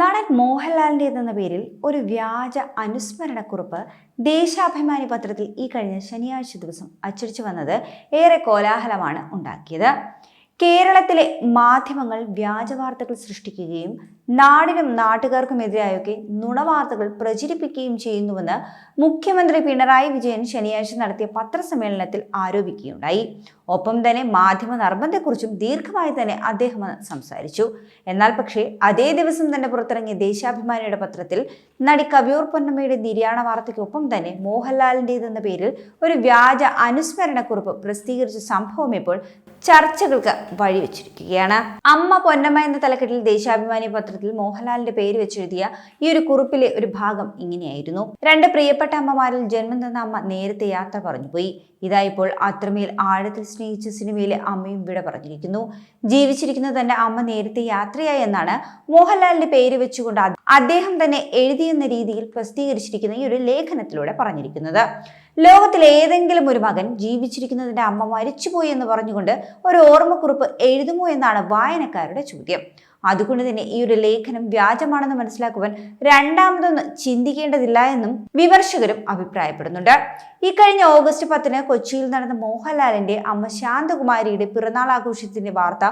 നടൻ മോഹൻലാലിന്റെതെന്ന പേരിൽ ഒരു വ്യാജ അനുസ്മരണക്കുറിപ്പ് ദേശാഭിമാനി പത്രത്തിൽ ഈ കഴിഞ്ഞ ശനിയാഴ്ച ദിവസം അച്ചടിച്ചു വന്നത് ഏറെ കോലാഹലമാണ് ഉണ്ടാക്കിയത്. കേരളത്തിലെ മാധ്യമങ്ങൾ വ്യാജ വാർത്തകൾ സൃഷ്ടിക്കുകയും നാടിനും നാട്ടുകാർക്കുമെതിരായൊക്കെ നുണവാർത്തകൾ പ്രചരിപ്പിക്കുകയും ചെയ്യുന്നുവെന്ന് മുഖ്യമന്ത്രി പിണറായി വിജയൻ ശനിയാഴ്ച നടത്തിയ പത്രസമ്മേളനത്തിൽ ആരോപിക്കുകയുണ്ടായി. ഒപ്പം തന്നെ മാധ്യമ നർമ്മത്തെക്കുറിച്ചും ദീർഘമായി തന്നെ അദ്ദേഹം സംസാരിച്ചു. എന്നാൽ പക്ഷേ അതേ ദിവസം തന്നെ പുറത്തിറങ്ങിയ ദേശാഭിമാനിയുടെ പത്രത്തിൽ നടി കവിയൂർ പൊന്നമ്മയുടെ നിര്യാണ വാർത്തയ്ക്കൊപ്പം തന്നെ മോഹൻലാലിന്റെതെന്ന പേരിൽ ഒരു വ്യാജ അനുസ്മരണക്കുറിപ്പ് പ്രസിദ്ധീകരിച്ച സംഭവം ഇപ്പോൾ ചർച്ചകൾക്ക് വഴിവെച്ചിരിക്കുകയാണ് അമ്മ പൊന്നമ്മ എന്ന തലക്കെട്ടിൽ ദേശാഭിമാനി പത്രത്തിൽ മോഹൻലാലിന്റെ പേര് വെച്ചെഴുതിയ ഈ ഒരു കുറിപ്പിലെ ഒരു ഭാഗം ഇങ്ങനെയായിരുന്നു. രണ്ട് പ്രിയപ്പെട്ട അമ്മമാരിൽ ജന്മം തന്ന അമ്മ നേരത്തെ യാത്ര പറഞ്ഞുപോയി ഇതായിപ്പോൾ അത്രമേൽ ആഴത്തിൽ സ്നേഹിച്ച സിനിമയിലെ അമ്മയും വിട പറഞ്ഞിരിക്കുന്നു. ജീവിച്ചിരിക്കുന്ന തന്റെ അമ്മ നേരത്തെ യാത്രയായി എന്നാണ് മോഹൻലാലിന്റെ പേര് വെച്ചുകൊണ്ട് അദ്ദേഹം തന്നെ എഴുതിയെന്ന രീതിയിൽ പ്രസിദ്ധീകരിച്ചിരിക്കുന്ന ഈ ഒരു ലേഖനത്തിലൂടെ പറഞ്ഞിരിക്കുന്നത്. ലോകത്തിൽ ഏതെങ്കിലും ഒരു മകൻ ജീവിച്ചിരിക്കുന്നതിന്റെ അമ്മ മരിച്ചുപോയി എന്ന് പറഞ്ഞുകൊണ്ട് ഒരു ഓർമ്മക്കുറിപ്പ് എഴുതുമോ എന്നാണ് വായനക്കാരുടെ ചോദ്യം. അതുകൊണ്ട് തന്നെ ഈ ഒരു ലേഖനം വ്യാജമാണെന്ന് മനസ്സിലാക്കുവാൻ രണ്ടാമതൊന്നും ചിന്തിക്കേണ്ടതില്ല എന്നും വിമർശകരും അഭിപ്രായപ്പെടുന്നുണ്ട്. ഈ കഴിഞ്ഞ ഓഗസ്റ്റ് പത്തിന് കൊച്ചിയിൽ നടന്ന മോഹൻലാലിന്റെ അമ്മ ശാന്തകുമാരിയുടെ പിറന്നാൾ ആഘോഷത്തിന്റെ വാർത്ത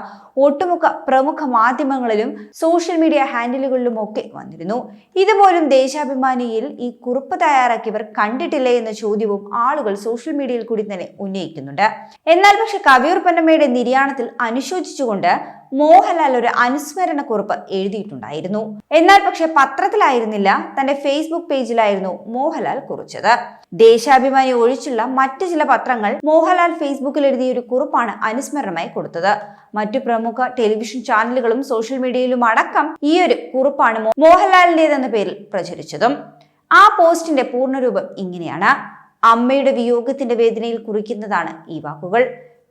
ഒട്ടുമുക്ക പ്രമുഖ മാധ്യമങ്ങളിലും സോഷ്യൽ മീഡിയ ഹാൻഡിലുകളിലും ഒക്കെ വന്നിരുന്നു. ഇതുപോലും ദേശാഭിമാനിയിൽ ഈ കുറിപ്പ് തയ്യാറാക്കിയവർ കണ്ടിട്ടില്ലേ എന്ന ചോദ്യവും ആളുകൾ സോഷ്യൽ മീഡിയയിൽ കൂടി തന്നെ ഉന്നയിക്കുന്നുണ്ട്. എന്നാൽ പക്ഷെ കവിയൂർ പൊന്നമ്മയുടെ നിര്യാണത്തിൽ അനുശോചിച്ചുകൊണ്ട് മോഹൻലാൽ ഒരു അനുസ്മരണ കുറിപ്പ് എഴുതിയിട്ടുണ്ടായിരുന്നു. എന്നാൽ പക്ഷെ പത്രത്തിലായിരുന്നില്ല തന്റെ ഫേസ്ബുക്ക് പേജിലായിരുന്നു മോഹൻലാൽ കുറിച്ചത്. ദേശാഭിമാനി ഒഴിച്ചുള്ള മറ്റു ചില പത്രങ്ങൾ മോഹൻലാൽ ഫേസ്ബുക്കിൽ എഴുതിയ ഒരു കുറിപ്പാണ് അനുസ്മരണമായി കൊടുത്തത്. മറ്റു പ്രമുഖ ടെലിവിഷൻ ചാനലുകളും സോഷ്യൽ മീഡിയയിലും അടക്കം ഈ ഒരു കുറിപ്പാണ് മോഹൻലാലിന്റേതെന്ന പേരിൽ പ്രചരിച്ചതും. ആ പോസ്റ്റിന്റെ പൂർണരൂപം ഇങ്ങനെയാണ്. അമ്മയുടെ വിയോഗത്തിന്റെ വേദനയിൽ കുറിക്കുന്നതാണ് ഈ വാക്കുകൾ.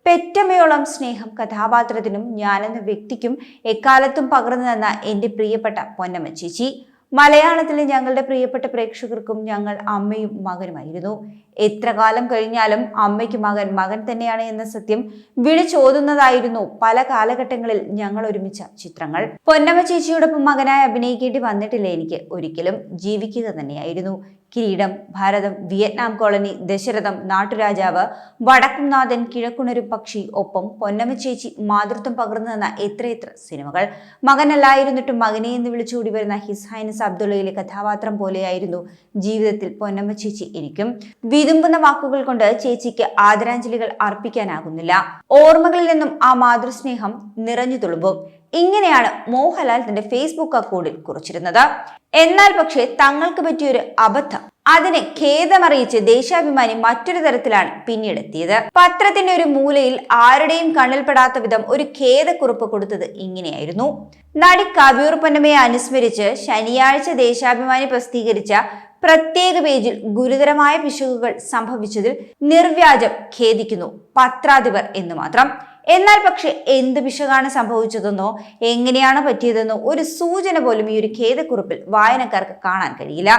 പെറ്റമ്മയോളം സ്നേഹം കഥാപാത്രത്തിനും ഞാനെന്ന വ്യക്തിക്കും എക്കാലത്തും പകർന്നു തന്ന എന്റെ പ്രിയപ്പെട്ട പൊന്നമ്മ ചേച്ചി. മലയാളത്തിലെ ഞങ്ങളുടെ പ്രിയപ്പെട്ട പ്രേക്ഷകർക്കും ഞങ്ങൾ അമ്മയും മകനുമായിരുന്നു. എത്ര കാലം കഴിഞ്ഞാലും അമ്മയ്ക്ക് മകൻ മകൻ തന്നെയാണ് എന്ന സത്യം വിളിച്ചോതുന്നതായിരുന്നു പല കാലഘട്ടങ്ങളിൽ ഞങ്ങൾ ഒരുമിച്ച ചിത്രങ്ങൾ. പൊന്നമ്മ ചേച്ചിയോടൊപ്പം മകനായി അഭിനയിക്കേണ്ടി വന്നിട്ടില്ല എനിക്ക് ഒരിക്കലും. ജീവിക്കുക തന്നെയായിരുന്നു. കിരീടം ഭാരതം വിയറ്റ്നാം കോളനി ദശരഥം നാട്ടുരാജാവ് വടക്കുംനാഥൻ കിഴക്കുണരു പക്ഷി ഒപ്പം പൊന്നമ്മ ചേച്ചി മാതൃത്വം പകർന്നു തന്ന എത്രയെത്ര സിനിമകൾ. മകനല്ലായിരുന്നിട്ടും മകനെ എന്ന് വിളിച്ചുകൂടി വരുന്ന ഹിസ്ഹൈനസ് അബ്ദുള്ളയിലെ കഥാപാത്രം പോലെയായിരുന്നു ജീവിതത്തിൽ പൊന്നമ്മ ചേച്ചി എനിക്കും. വിതുമ്പുന്ന വാക്കുകൾ കൊണ്ട് ചേച്ചിക്ക് ആദരാഞ്ജലികൾ അർപ്പിക്കാനാകുന്നില്ല. ഓർമ്മകളിൽ നിന്നും ആ മാതൃസ്നേഹം നിറഞ്ഞു തുളുമ്പും. ഇങ്ങനെയാണ് മോഹൻലാൽ തന്റെ ഫേസ്ബുക്ക് അക്കൗണ്ടിൽ കുറിച്ചിരുന്നത്. എന്നാൽ പക്ഷേ തങ്ങൾക്ക് പറ്റിയൊരു അബദ്ധം അതിനെ ഖേദമറിയിച്ച് ദേശാഭിമാനി മറ്റൊരു തരത്തിലാണ് പിന്നീട് എത്തിയത് പത്രത്തിന്റെ ഒരു മൂലയിൽ ആരുടെയും കണ്ണിൽപ്പെടാത്ത വിധം ഒരു ഖേദക്കുറിപ്പ് കൊടുത്തത് ഇങ്ങനെയായിരുന്നു. നടി കവിയൂർ പൊന്നമയെ അനുസ്മരിച്ച് ശനിയാഴ്ച ദേശാഭിമാനി പ്രസിദ്ധീകരിച്ച പ്രത്യേക പേജിൽ ഗുരുതരമായ പിശകുകൾ സംഭവിച്ചതിൽ നിർവ്യാജം ഖേദിക്കുന്നു പത്രാധിപർ എന്ന് മാത്രം. എന്നാൽ പക്ഷെ എന്ത് പിശകാണ് സംഭവിച്ചതെന്നോ എങ്ങനെയാണ് പറ്റിയതെന്നോ ഒരു സൂചന പോലും ഈ ഒരു ഖേദക്കുറിപ്പിൽ വായനക്കാർക്ക് കാണാൻ കഴിയില്ല.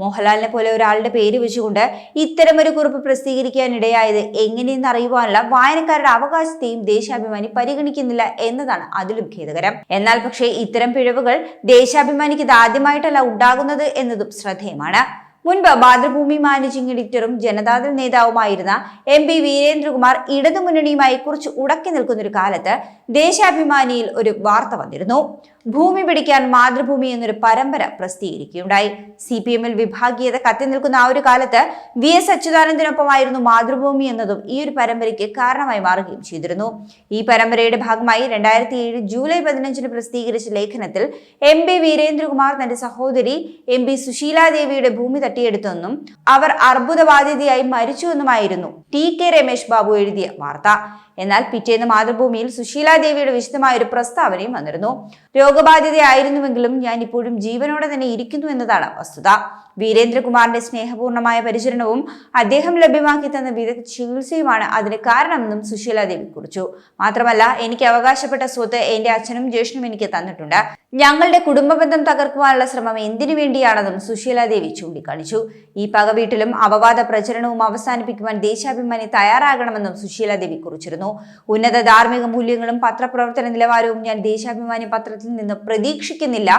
മോഹൻലാലിനെ പോലെ ഒരാളുടെ പേര് വെച്ചുകൊണ്ട് ഇത്തരം ഒരു കുറിപ്പ് പ്രസിദ്ധീകരിക്കാനിടയായത് എങ്ങനെയെന്ന് അറിയുവാനുള്ള വായനക്കാരുടെ അവകാശത്തെയും ദേശാഭിമാനി പരിഗണിക്കുന്നില്ല എന്നതാണ് അതിലും ഖേദകരം. എന്നാൽ പക്ഷേ ഇത്തരം പിഴവുകൾ ദേശാഭിമാനിക്ക് ഇത് ആദ്യമായിട്ടല്ല ഉണ്ടാകുന്നത് എന്നതും ശ്രദ്ധേയമാണ്. മുൻപ് മാതൃഭൂമി മാനേജിംഗ് എഡിറ്ററും ജനതാദൾ നേതാവുമായിരുന്ന എം പി വീരേന്ദ്രകുമാർ ഇടതുമുന്നണിയുമായി കുറിച്ച് ഉടക്കി നിൽക്കുന്നൊരു കാലത്ത് ദേശാഭിമാനിയിൽ ഒരു വാർത്ത വന്നിരുന്നു. ഭൂമി പിടിക്കാൻ മാതൃഭൂമി എന്നൊരു പരമ്പര പ്രസിദ്ധീകരിക്കുകയുണ്ടായി. സി പി എമ്മിൽ വിഭാഗീയത കത്തി നിൽക്കുന്ന ആ ഒരു കാലത്ത് വി എസ് അച്യുതാനന്ദനൊപ്പമായിരുന്നു മാതൃഭൂമി എന്നതും ഈ ഒരു പരമ്പരയ്ക്ക് കാരണമായി മാറുകയും ചെയ്തിരുന്നു. ഈ പരമ്പരയുടെ ഭാഗമായി രണ്ടായിരത്തി ഏഴ് ജൂലൈ പതിനഞ്ചിന് പ്രസിദ്ധീകരിച്ച ലേഖനത്തിൽ എം പി വീരേന്ദ്രകുമാർ തന്റെ സഹോദരി എം പി സുശീലാദേവിയുടെ ഭൂമി തട്ടിയെടുത്തെന്നും അവർ അർബുദബാധിതയായി മരിച്ചുവെന്നുമായിരുന്നു ടി കെ രമേശ് ബാബു എഴുതിയ വാർത്ത. എന്നാൽ പിറ്റേന്ന് മാതൃഭൂമിയിൽ സുശീല സുശീലാദേവിയുടെ വിശദമായ ഒരു പ്രസ്താവനയും വന്നിരുന്നു. രോഗബാധിതയായിരുന്നുവെങ്കിലും ഞാൻ ഇപ്പോഴും ജീവനോടെ തന്നെ ഇരിക്കുന്നു എന്നതാണ് വസ്തുത. വീരേന്ദ്രകുമാറിന്റെ സ്നേഹപൂർണമായ പരിചരണവും അദ്ദേഹം ലഭ്യമാക്കി തന്ന വിദഗ്ധ ചികിത്സയുമാണ് അതിന് കാരണമെന്നും സുശീല ദേവി കുറിച്ചു. മാത്രമല്ല എനിക്ക് അവകാശപ്പെട്ട സ്വത്ത് എന്റെ അച്ഛനും ജ്യേഷ്ഠനും എനിക്ക് തന്നിട്ടുണ്ട്. ഞങ്ങളുടെ കുടുംബബന്ധം തകർക്കുവാനുള്ള ശ്രമം എന്തിനു വേണ്ടിയാണെന്നും സുശീലാദേവി ചൂണ്ടിക്കാണിച്ചു. ഈ പക വീട്ടിലും അപവാദ പ്രചരണവും അവസാനിപ്പിക്കുവാൻ ദേശാഭിമാനി തയ്യാറാകണമെന്നും സുശീല ദേവി കുറിച്ചിരുന്നു. തുടർന്നു ഉന്നത ധാർമ്മിക മൂല്യങ്ങളും പത്രപ്രവർത്തന നിലവാരവും ഞാൻ ദേശാഭിമാനി പത്രത്തിൽ നിന്ന് പ്രതീക്ഷിക്കുന്നില്ല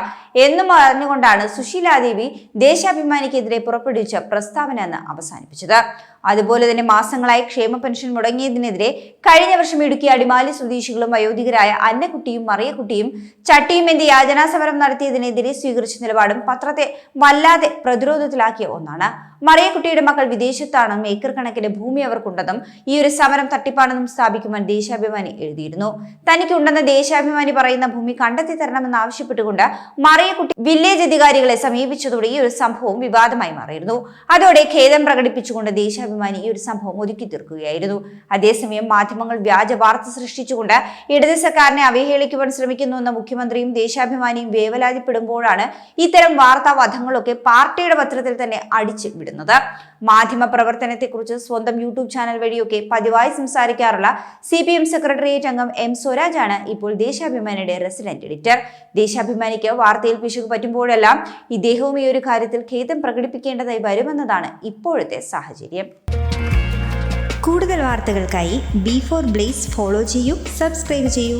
എന്നും പറഞ്ഞുകൊണ്ടാണ് സുശീലാദേവി ദേശാഭിമാനിക്കെതിരെ പുറപ്പെടുവിച്ച പ്രസ്താവന അവസാനിപ്പിച്ചത്. അതുപോലെ തന്നെ മാസങ്ങളായി ക്ഷേമ പെൻഷൻ മുടങ്ങിയതിനെതിരെ കഴിഞ്ഞ വർഷം ഇടുക്കി അടിമാലി സ്വദേശികളും വയോധികരായ അന്നക്കുട്ടിയും മറിയക്കുട്ടിയും ചട്ടിയും എന്ത് സമരം നടത്തിയതിനെതിരെ സ്വീകരിച്ച നിലപാടും പത്രത്തെ വല്ലാതെ പ്രതിരോധത്തിലാക്കിയ ഒന്നാണ്. മറിയക്കുട്ടിയുടെ മക്കൾ വിദേശത്താണെന്നും ഏക്കർ കണക്കിന് ഭൂമി അവർക്കുണ്ടെന്നും ഈ ഒരു സമരം തട്ടിപ്പാണെന്നും സ്ഥാപിക്കുവാൻ ദേശാഭിമാനി എഴുതിയിരുന്നു. തനിക്കുണ്ടെന്ന് ദേശാഭിമാനി പറയുന്ന ഭൂമി കണ്ടെത്തി തരണമെന്ന് ആവശ്യപ്പെട്ടുകൊണ്ട് മറിയക്കുട്ടി വില്ലേജ് അധികാരികളെ സമീപിച്ചതോടെ ഈ ഒരു സംഭവം വിവാദമായി മാറിയിരുന്നു. അതോടെ ഖേദം പ്രകടിപ്പിച്ചുകൊണ്ട് ദേശാഭിമാനി ഈ ഒരു സംഭവം ഒതുക്കി തീർക്കുകയായിരുന്നു. അതേസമയം മാധ്യമങ്ങൾ വ്യാജ വാർത്ത സൃഷ്ടിച്ചുകൊണ്ട് ഇടത് സർക്കാരിനെ അവഹേളിക്കുവാൻ ശ്രമിക്കുന്നുവെന്ന മുഖ്യമന്ത്രിയും ദേശാഭിമാനിയും വേവലാതിപ്പെടുമ്പോഴാണ് ഇത്തരം വാർത്താവധങ്ങളൊക്കെ പാർട്ടിയുടെ പത്രത്തിൽ തന്നെ അടിച്ചു വിടുന്നത്. മാധ്യമ പ്രവർത്തനത്തെക്കുറിച്ച് സ്വന്തം യൂട്യൂബ് ചാനൽ വഴിയൊക്കെ പതിവായി സംസാരിക്കാറുള്ള സി പി എം സെക്രട്ടേറിയറ്റ് അംഗം എം സ്വരാജാണ് ഇപ്പോൾ ദേശാഭിമാനിയുടെ റെസിഡന്റ് എഡിറ്റർ. ദേശാഭിമാനിക്ക് വാർത്തയിൽ പിശുക്ക് പറ്റുമ്പോഴെല്ലാം ഇദ്ദേഹവും ഈ ഒരു കാര്യത്തിൽ ഖേദം പ്രകടിപ്പിക്കേണ്ടതായി വരുമെന്നതാണ് ഇപ്പോഴത്തെ സാഹചര്യം. കൂടുതൽ വാർത്തകൾക്കായി ബി ഫോർ ബ്ലേസ് ഫോളോ ചെയ്യൂ സബ്സ്ക്രൈബ് ചെയ്യൂ.